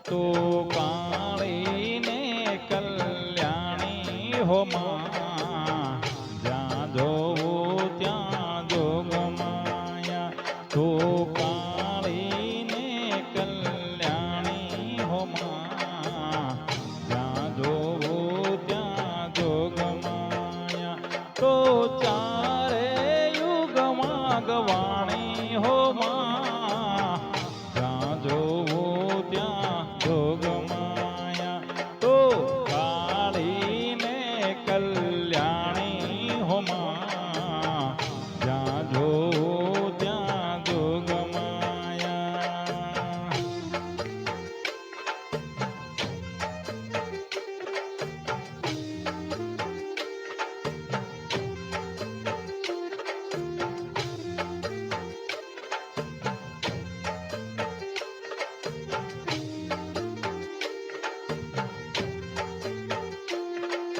તું કાળી ને કલ્યાણી હો માં. જ્યાં જોવું ત્યાં જોગમાયા તો કાળી ને કલ્યાણી હો માં. જ્યાં જોવું ત્યાં જોગમાયા તો ચારે યુગમાં ગવાણી ત્યાં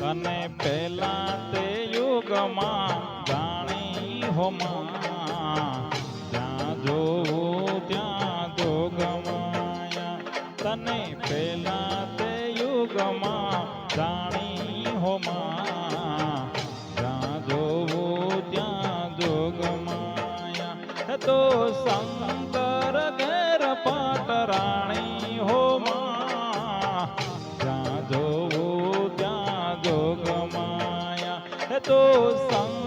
અને પહેલા તે યુગમાં જાણી હોમાં જ્યાં જોવું ત્યાં જોગમાયા તને પહેલા તે યુગમાં જાણી હો જોગમાયા હે